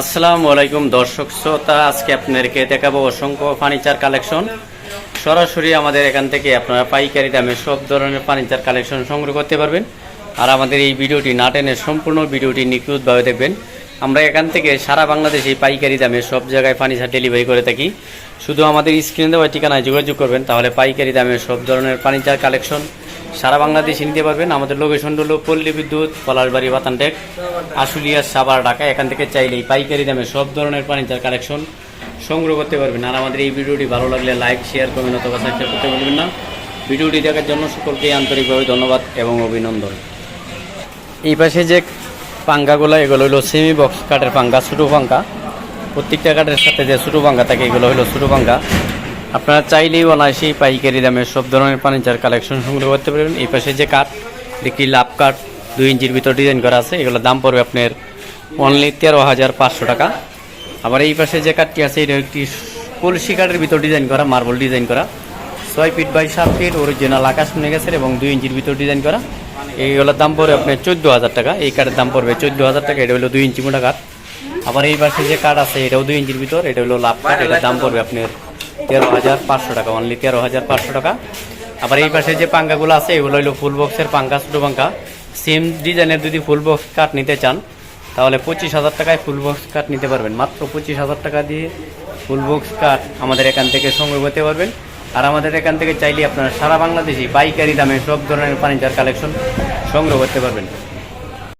আসসালামু আলাইকুম, দর্শক শ্রোতা। আজকে আপনাদেরকে দেখাবো অসংখ্য ফার্নিচার কালেকশন। সরাসরি আমাদের এখান থেকে আপনারা পাইকারি দামে সব ধরনের ফার্নিচার কালেকশন সংগ্রহ করতে পারবেন। আর আমাদের এই ভিডিওটি না টেনে সম্পূর্ণ ভিডিওটি নিখুঁতভাবে দেখবেন। আমরা এখান থেকে সারা বাংলাদেশে পাইকারি দামে সব জায়গায় ফার্নিচার ডেলিভারি করে থাকি। শুধু আমাদের স্ক্রিনে দেওয়া ঠিকানায় যোগাযোগ করবেন, তাহলে পাইকারি দামে সব ধরনের ফার্নিচার কালেকশন সারা বাংলাদেশে নিতে পারবেন, আমাদের লোকেশন হলো পল্লী বিদ্যুৎ, পলাশবাড়ি, বাতানটেক, আশুলিয়া সাবার ঢাকা। এখান থেকে চাইলেই পাইকারি দামে সব ধরনের ফার্নিচার, কালেকশন সংগ্রহ করতে পারবেন। আর আমাদের এই ভিডিওটি ভালো লাগলে লাইক শেয়ার কমেন্ট অথবা সাবস্ক্রাইব করতে ভুলবেন না। ভিডিওটি দেখার জন্য সকলকে আন্তরিকভাবে ধন্যবাদ এবং অভিনন্দন। এই পাশে যে পাঙ্গাগুলো, এগুলো হলো সেমি বক্স কাঠের পাঙ্গা, ছোটো পাঙ্গা। প্রত্যেকটা কাঠের সাথে যে ছোটো পাঙ্গা থাকে, এগুলো হলো ছোটো পাঙ্গা। আপনারা চাইলেই অনায়াসেই পাইকারি দামে সব ধরনের ফার্নিচার কালেকশন সংগ্রহ করতে পারবেন। এই পাশে যে কাঠ, দেখি লাভ কাঠ, দুই ইঞ্চির ভিতর ডিজাইন করা আছে এগুলোর দাম পড়বে আপনার অনলি তেরো হাজার পাঁচশো টাকা। আবার এই পাশে যে কাঠটি আছে, এটা একটি কলসি কাঠের ভিতর ডিজাইন করা, মার্বল ডিজাইন করা। ছয় ফিট বাই সাত ফিট অরিজিনাল আকাশ মনে গেছে এবং দুই ইঞ্চির ভিতর ডিজাইন করা। এইগুলোর দাম পড়বে আপনার চোদ্দ হাজার টাকা, এই কাঠের দাম পড়বে চোদ্দ হাজার টাকা, এটা হলো দুই ইঞ্চি মোটা কাঠ। আবার এই পাশে যে কাঠ আছে, এটাও দুই ইঞ্চির ভিতর, এটা হলো লাভ কাঠ, এটার দাম পড়বে আপনার তেরো হাজার পাঁচশো টাকা অনলি তেরো হাজার পাঁচশো টাকা। আবার এই পাশে যে পাঙ্কাগুলো আছে, এগুলো হলো ফুল বক্সের পাঙ্কা ছোটো পাঙ্কা সেম ডিজাইনের যদি ফুল বক্স কাঠ নিতে চান, তাহলে পঁচিশ হাজার টাকায় ফুল বক্স কাঠ নিতে পারবেন। মাত্র পঁচিশ হাজার টাকা দিয়ে ফুল বক্স কাঠ আমাদের এখান থেকে সংগ্রহ করতে পারবেন। আর আমাদের এখান থেকে চাইলে আপনারা সারা বাংলাদেশি পাইকারি দামে সব ধরনের ফার্নিচার কালেকশন সংগ্রহ করতে পারবেন।